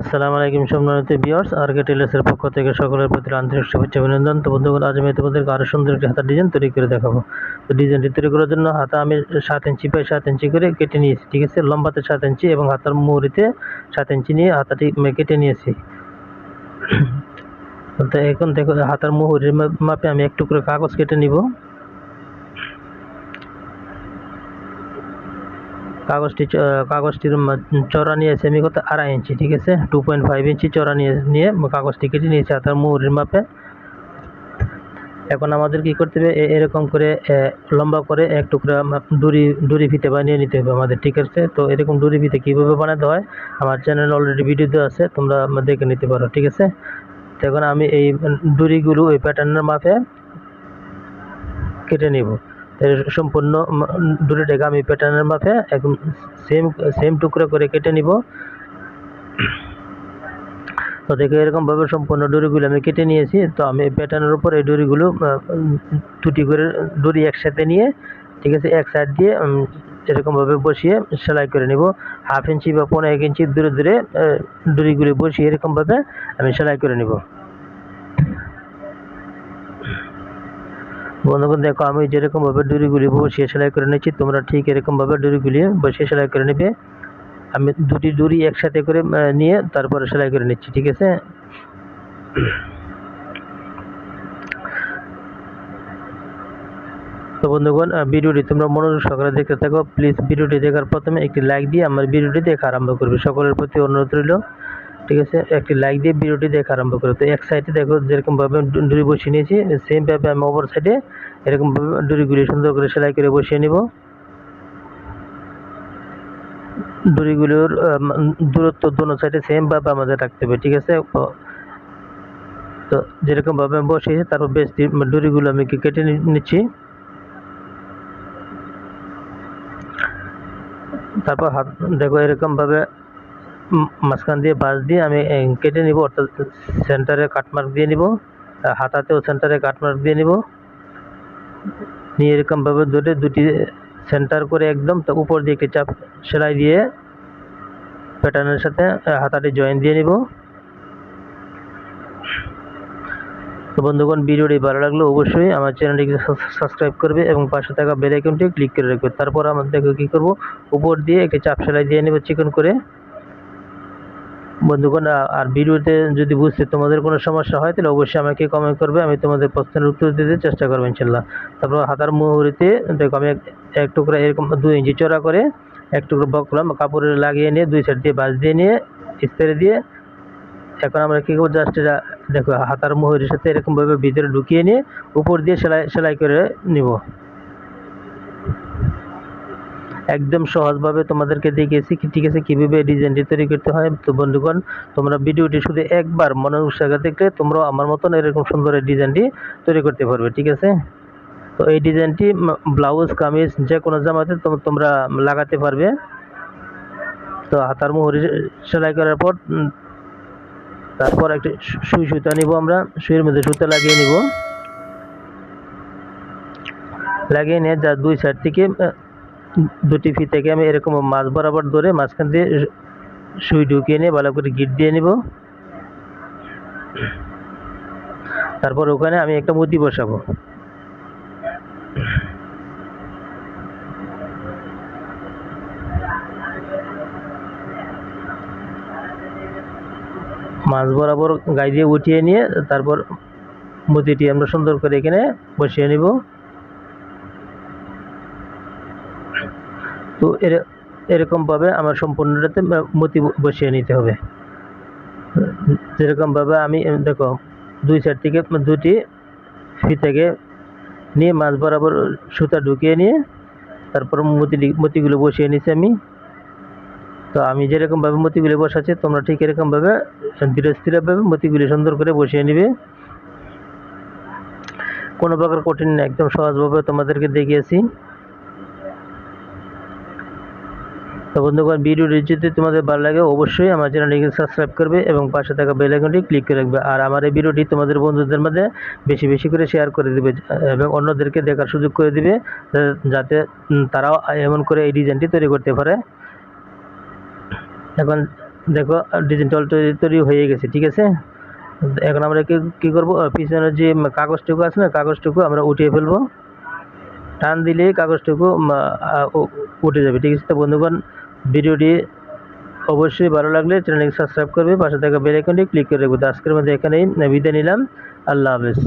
আসসালামু আলাইকুম সম্মানিত বিয়ার্স আরকে টেলার্সের পক্ষ থেকে সকলের প্রতি আন্তরিক শুভেচ্ছা অভিনন্দন। তো বন্ধুগণ, আজ আমি তোমাদেরকে আরও সুন্দর একটি হাতার ডিজাইন তৈরি করে দেখাবো। তো ডিজাইনটি তৈরি করার জন্য হাতা আমি সাত ইঞ্চি বাই সাত ইঞ্চি করে কেটে নিয়েছি, ঠিক আছে? লম্বাতে সাত ইঞ্চি এবং হাতার মুহুরিতে সাত ইঞ্চি নিয়ে হাতাটি কেটে নিয়েছি। তো এখন দেখো, হাতার মুহুরির মাপে আমি এক টুকরো কাগজ কেটে নিব। কাগজটি কাগজটির চড়া নিয়েছে আমি কত আড়াই ইঞ্চি, ঠিক আছে? টু পয়েন্ট ফাইভ ইঞ্চি চড়া নিয়ে নিয়ে কাগজটি কেটে নিয়েছে হাতার মুহুরির মাপে। এখন আমাদের কি করতে হবে? এরকম করে লম্বা করে এক টুকরা দড়ি দড়ি ফিতে বানিয়ে নিতে হবে আমাদের, ঠিক আছে? তো এরকম দড়ি ফিতে কীভাবে বানাতে হয়? আমার চ্যানেল অলরেডি ভিডিও দেওয়া আছে, তোমরা দেখে নিতে পারো, ঠিক আছে? তো এখন আমি এই দড়িগুলো ওই প্যাটার্নের মাপে কেটে নিব। সম্পূর্ণ ম- দড়িটাকে আমি প্যাটার্নের মাপে একদম সেম সেম টুকরো করে কেটে নিব। তো দেখো এরকমভাবে সম্পূর্ণ দড়িগুলো আমি কেটে নিয়েছি। তো আমি প্যাটার্নের উপর এই উম, দুটি করে দড়ি একসাথে নিয়ে ঠিক আছে এক সাইড দিয়ে এরকমভাবে বসিয়ে সেলাই করে নিব। হাফ ইঞ্চি বা পনেরো এক ইঞ্চি দূরে দূরে দড়িগুলি বসিয়ে এরকমভাবে আমি সেলাই করে নিব। বন্ধুগণ, দেখো, আমি যেরকমভাবে দড়িগুলি বসিয়ে সেলাই করে নিচ্ছি তোমরা ঠিক এরকমভাবে দড়িগুলি বসিয়ে সেলাই করে নেবে। আমি দুটি দড়ি একসাথে করে নিয়ে তারপরে সেলাই করে নিচ্ছি, ঠিক আছে? তো বন্ধুগণ ভিডিওটি তোমরা মনোযোগ সহকারে দেখতে থাকো। প্লিজ, ভিডিওটি দেখার প্রথমে একটি লাইক দিয়ে আমার ভিডিওটি দেখা আরম্ভ করবে। সকলের প্রতি অনুরোধ রইল। ঠিক আছে? একটি লাইক দিয়ে ভিডিওটি দেখা আরম্ভ করবে তো এক সাইডে দেখো যেরকমভাবে ডু- দড়ি বসিয়ে নিয়েছি সেমভাবে আমি অপর সাইডে এরকমভাবে দড়িগুলি সুন্দর করে সেলাই করে বসিয়ে নিব। দড়িগুলোর দূরত্ব দোনো সাইডে সেম ভাবে আমাদের রাখতে হবে ঠিক আছে? তো যেরকমভাবে আমি বসিয়েছি তারপর বেশ দড়িগুলো আমি কেটে নিচ্ছি। তারপর হাত দেখো এরকম ভাবে উম, মাঝখান দিয়ে বাঁশ দিয়ে আমি কেটে নিব, অর্থাৎ সেন্টারে কাটমার্ক দিয়ে নিব হাতাতেও সেন্টারে কাটমার্ক দিয়ে নিব। নিয়ে এরকমভাবে ধরে দুটি সেন্টার করে একদম, তো উপর দিয়ে একটি চাপ সেলাই দিয়ে প্যাটার্নের সাথে হাতাটি জয়েন দিয়ে নিব। তো বন্ধুগণ, ভিডিওটি ভালো লাগলে অবশ্যই আমার চ্যানেলটিকে সাবস্ক্রাইব করবে এবং পাশে থাকা বেল আইকনটি ক্লিক করে রাখবে তারপর দেখো কী করব, উপর দিয়ে একটি চাপ সেলাই দিয়ে নেব, চিকন করে। বন্ধুগণ আর ভিডিওতে যদি বুঝতে তোমাদের কোনো সমস্যা হয়, তাহলে অবশ্যই আমাকে কমেন্ট করবে, আমি তোমাদের প্রশ্নের উত্তর দিতে চেষ্টা করব ইনশাল্লাহ তারপর হাতার মুহুরিতে, দেখো আমি এক- টুকরা এরকম দুই ইঞ্চি চড়া করে, এক টুকরো বকলাম কাপড়ে লাগিয়ে নিয়ে দুই সাইড দিয়ে বাঁশ দিয়ে নিয়ে ইস্তারি দিয়ে, এখন আমরা কী করব জাস্ট এটা, দেখো হাতার মুহুরির সাথে এরকমভাবে ভিতরে ঢুকিয়ে নিয়ে, উপর দিয়ে সেলাই সেলাই করে নিব। একদম সহজভাবে তোমাদেরকে দেখিয়েছি ঠিক আছে, কীভাবে ডিজাইনটি তৈরি করতে হয়। তো বন্ধুগণ, তোমরা ভিডিওটি শুধু একবার মনোযোগ সহকারে দেখলে তোমরাও আমার মতন এরকম সুন্দর ডিজাইনটি তৈরি করতে পারবে, ঠিক আছে? তো এই ডিজাইনটি ব্লাউজ কামিজ, যে কোনো জামাতে তোম- তোমরা লাগাতে পারবে। তো হাতার মুহুরি সেলাই করার পর তারপর একটি সুই সুতা নিব আমরা। সুইয়ের মধ্যে সুতা লাগিয়ে নিব। লাগিয়ে নিয়ে যা দুই সাইড থেকে দুটি ফিতেকে আমি এরকম মাছ বরাবর ধরে মাঝখান দিয়ে সুই ঢুকিয়ে নিয়ে ভালো করে গিট দিয়ে নিব। তারপর ওখানে আমি একটা মুদি বসাবো। মাছ বরাবর গাই দিয়ে উঠিয়ে নিয়ে তারপর মুদিটি আমরা সুন্দর করে এখানে বসিয়ে নিব। তো এর, এরকমভাবে আমার সম্পূর্ণটাতে মতি বসিয়ে নিতে হবে। যেরকমভাবে আমি দেখো, দুই সাইড থেকে দুটি ফিতাকে নিয়ে মাছ বরাবর সুতা ঢুকিয়ে নিয়ে তারপর মতি মতিগুলো বসিয়ে নিছি আমি। তো আমি যেরকমভাবে মতিগুলি বসাচ্ছি, তোমরা ঠিক এরকমভাবে ধীরে স্থিরভাবে মতিগুলি সুন্দর করে বসিয়ে নিবে। কোনো প্রকার কঠিন না, একদম সহজভাবে তোমাদেরকে দেখিয়েছি। তো বন্ধুগণ ভিডিওটি যদি তোমাদের ভালো লাগে, অবশ্যই আমার চ্যানেলটিকে সাবস্ক্রাইব করবে এবং পাশে থাকা বেল আইকনটি ক্লিক করে রাখবে। আর আমার এই ভিডিওটি তোমাদের বন্ধুদের মধ্যে বেশি বেশি করে শেয়ার করে দিবে এবং অন্যদেরকে দেখার সুযোগ করে দিবে, যাতে তারাও এমন করে এই ডিজাইনটি তৈরি করতে পারে। এখন দেখো ডিজিটাল তৈরি হয়ে গেছে, ঠিক আছে? এখন আমরা কি, কী করব? পিছনের যে কাগজটুকু আছে না, কাগজটুকু আমরা উঠিয়ে ফেলব। টান দিলে কাগজটুকু উঠে যাবে, ঠিক আছে? তো বন্ধুগণ ভিডিওটি অবশ্যই ভালো লাগলে চ্যানেলটি সাবস্ক্রাইব করবে, পাশে থাকা বেল আইকনটি ক্লিক করে রাখবে তো আজকের মধ্যে এখানেই বিদায় নিলাম। আল্লাহ হাফেজ।